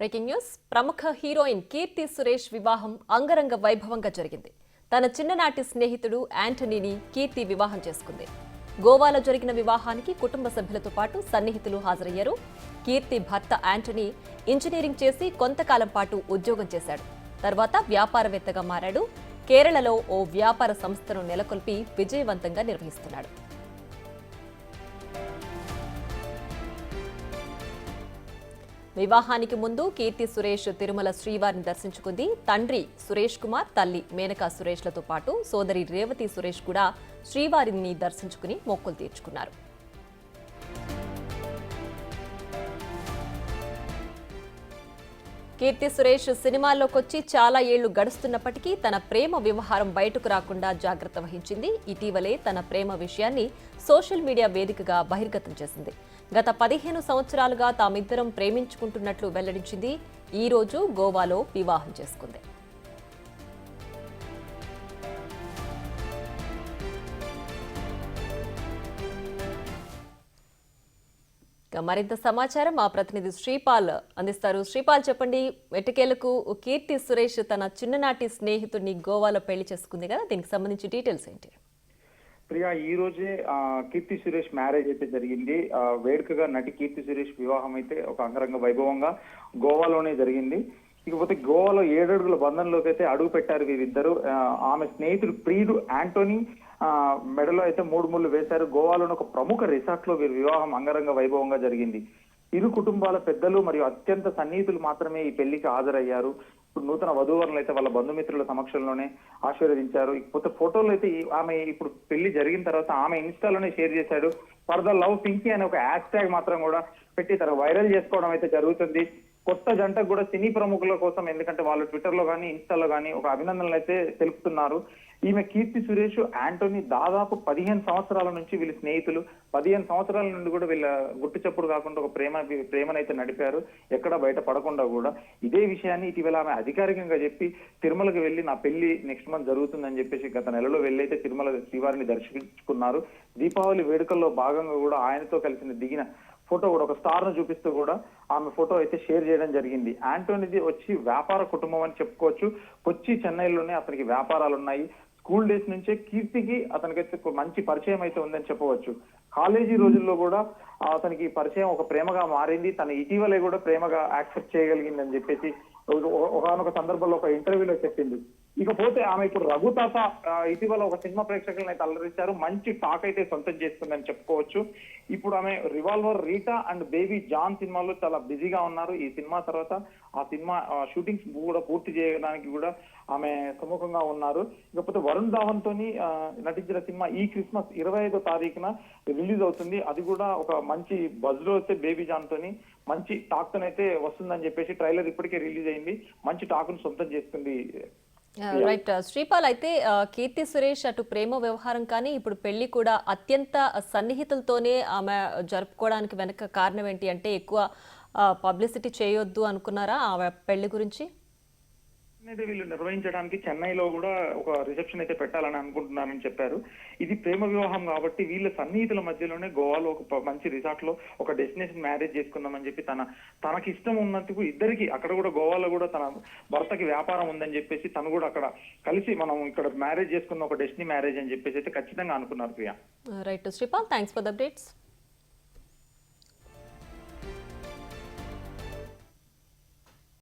Breaking news. ప్రముఖ heroine Keerthy Suresh వివాహం అంగరంగ వైభవంగా జరిగింది. తన చిన్ననాటి స్నేహితుడు యాంటనీని కీర్తి వివాహం చేసుకుంది. గోవాలో జరిగిన వివాహానికి కుటుంబ సభ్యులతో పాటు సన్నిహితులు హాజరయ్యారు. కీర్తి భర్త యాంటనీ ఇంజనీరింగ్ చేసి కొంతకాలం పాటు ఉద్యోగం చేశాడు. తర్వాత వ్యాపారవేత్తగా మారాడు. కేరళలో ఓ వ్యాపార సంస్థను నెలకొల్పి విజయవంతంగా నిర్వహిస్తున్నాడు. వివాహానికి ముందు కీర్తి సురేష్ తిరుమల శ్రీవారిని దర్శించుకుంది. తండ్రి సురేష్ కుమార్ తల్లి మేనకా సురేష్లతో పాటు సోదరి రేవతి సురేష్ కూడా శ్రీవారిని దర్శించుకుని మొక్కులు తీర్చుకున్నారు. కీర్తి సురేష్ సినిమాల్లోకొచ్చి చాలా ఏళ్ళు గడుస్తున్నప్పటికీ తన ప్రేమ వ్యవహారం బయటకు రాకుండా జాగ్రత్త వహించింది. ఇటీవలే తన ప్రేమ విషయాన్ని సోషల్ మీడియా వేదికగా బహిర్గతం చేసింది. గత పదిహేను సంవత్సరాలుగా తామిద్దరం ప్రేమించుకుంటున్నట్లు వెల్లడించింది. ఈ రోజు గోవాలో వివాహం చేసుకుంది. మరింత సమాచారం మా ప్రతినిధి శ్రీపాల్ అందిస్తారు. శ్రీపాల్ చెప్పండి వెటకేలకు కీర్తి సురేష్ తన చిన్ననాటి స్నేహితుడిని గోవాలో పెళ్ళి చేసుకుంది కదా దీనికి సంబంధించి డీటెయిల్స్ ఏంటి? ప్రియా ఈ రోజే కీర్తి సురేష్ మ్యారేజ్ అయితే జరిగింది. వేడుకగా నటి కీర్తి సురేష్ వివాహం అయితే ఒక అంగరంగ వైభవంగా గోవాలోనే జరిగింది. ఇకపోతే గోవాలో ఏడడుగుల బంధంలోకి అయితే అడుగు పెట్టారు వీరిద్దరు. ఆమె స్నేహితుడు ప్రియుడు యాంటోనీ మెడలో అయితే మూడు ముళ్ళు వేశారు. గోవాలోని ఒక ప్రముఖ రిసార్ట్లో వీరి వివాహం అంగరంగ వైభవంగా జరిగింది. ఇరు కుటుంబాల పెద్దలు మరియు అత్యంత సన్నిహితులు మాత్రమే ఈ పెళ్ళికి హాజరయ్యారు. ఇప్పుడు నూతన వధూవరులు అయితే వాళ్ళ బంధుమిత్రుల సమక్షంలోనే ఆశీర్వదించారు. ఇకపోతే ఫోటోలు అయితే ఆమె ఇప్పుడు పెళ్ళి జరిగిన తర్వాత ఆమె ఇన్స్టాలోనే షేర్ చేశాడు. ఫర్ ద లవ్ పింకీ అనే ఒక హ్యాష్ ట్యాగ్ మాత్రం కూడా పెట్టి తన వైరల్ చేసుకోవడం అయితే జరుగుతుంది. కొత్త జంటకు కూడా సినీ ప్రముఖుల కోసం ఎందుకంటే వాళ్ళు ట్విట్టర్లో కానీ ఇన్స్టాలో కానీ ఒక అభినందనలు అయితే తెలుపుతున్నారు. ఈమె కీర్తి సురేష్ యాంటోనీ దాదాపు పదిహేను సంవత్సరాల నుంచి వీళ్ళ స్నేహితులు. పదిహేను సంవత్సరాల నుండి కూడా వీళ్ళ గుట్టు చప్పుడు కాకుండా ఒక ప్రేమ ప్రేమనైతే నడిపారు. ఎక్కడ బయట పడకుండా కూడా. ఇదే విషయాన్ని ఇటీవల ఆమె అధికారికంగా చెప్పి తిరుమలకి వెళ్ళి నా పెళ్ళి నెక్స్ట్ మంత్ జరుగుతుందని చెప్పేసి గత నెలలో వెళ్ళైతే తిరుమల శ్రీవారిని దర్శించుకున్నారు. దీపావళి వేడుకల్లో భాగంగా కూడా ఆయనతో కలిసిన దిగిన ఫోటో కూడా ఒక స్టార్ను చూపిస్తూ కూడా ఆమె ఫోటో అయితే షేర్ చేయడం జరిగింది. యాంటోనీది వచ్చి వ్యాపార కుటుంబం అని చెప్పుకోవచ్చు. కొచ్చి చెన్నైలోనే అతనికి వ్యాపారాలు ఉన్నాయి. స్కూల్ డేస్ నుంచే కీర్తికి అతనికైతే మంచి పరిచయం అయితే ఉందని చెప్పవచ్చు. కాలేజీ రోజుల్లో కూడా అతనికి పరిచయం ఒక ప్రేమగా మారింది. తన ఇటీవలే కూడా ప్రేమగా యాక్సెప్ట్ చేయగలిగిందని చెప్పేసి ఒకనొక సందర్భంలో ఒక ఇంటర్వ్యూలో చెప్పింది. ఇకపోతే ఆమె ఇప్పుడు రఘుతాత ఇటీవల ఒక సినిమా ప్రేక్షకులను అయితే అలరించారు మంచి టాక్ అయితే సొంతం చేస్తుందని చెప్పుకోవచ్చు. ఇప్పుడు ఆమె రివాల్వర్ రీటా అండ్ బేబీ జాన్ సినిమాలో చాలా బిజీగా ఉన్నారు. ఈ సినిమా తర్వాత ఆ సినిమా షూటింగ్స్ కూడా పూర్తి చేయడానికి కూడా ఆమె సుముఖంగా ఉన్నారు. ఇకపోతే వరుణ్ ధావన్ తోని నటించిన సినిమా ఈ క్రిస్మస్ ఇరవై ఐదో తారీఖున రిలీజ్ అవుతుంది. అది కూడా ఒక మంచి బజ్లో వస్తే బేబీ జాన్ తోని మంచి టాక్ అయితే వస్తుందని చెప్పేసి ట్రైలర్ ఇప్పటికే రిలీజ్ అయింది. మంచి టాక్ను సొంతం చేస్తుంది. రైట్. శ్రీపాల్ అయితే కీర్తి సురేష్ అటు ప్రేమ వ్యవహారం కానీ ఇప్పుడు పెళ్ళి కూడా అత్యంత సన్నిహితులతోనే ఆమె జరుపుకోవడానికి వెనక కారణం ఏంటి అంటే ఎక్కువ పబ్లిసిటీ చేయొద్దు అనుకున్నారా ఆమె పెళ్ళి గురించి? అనేది వీళ్ళు నిర్వహించడానికి చెన్నైలో కూడా ఒక రిసెప్షన్ అయితే పెట్టాలని అనుకుంటున్నారని చెప్పారు. ఇది ప్రేమ వివాహం కాబట్టి వీళ్ళ సన్నిహితుల మధ్యలోనే గోవాలో ఒక మంచి రిసార్ట్లో ఒక డెస్టినేషన్ మ్యారేజ్ చేసుకుందామని చెప్పి తన తనకి ఇష్టం ఉన్నందుకు ఇద్దరికి అక్కడ కూడా గోవాలో కూడా తన భర్తకి వ్యాపారం ఉందని చెప్పేసి తను కూడా అక్కడ కలిసి మనం ఇక్కడ మ్యారేజ్ చేసుకున్న ఒక డెస్టినీ మ్యారేజ్ అని చెప్పేసి అయితే ఖచ్చితంగా అనుకున్నారు Priya. Right Sripal thanks for the updates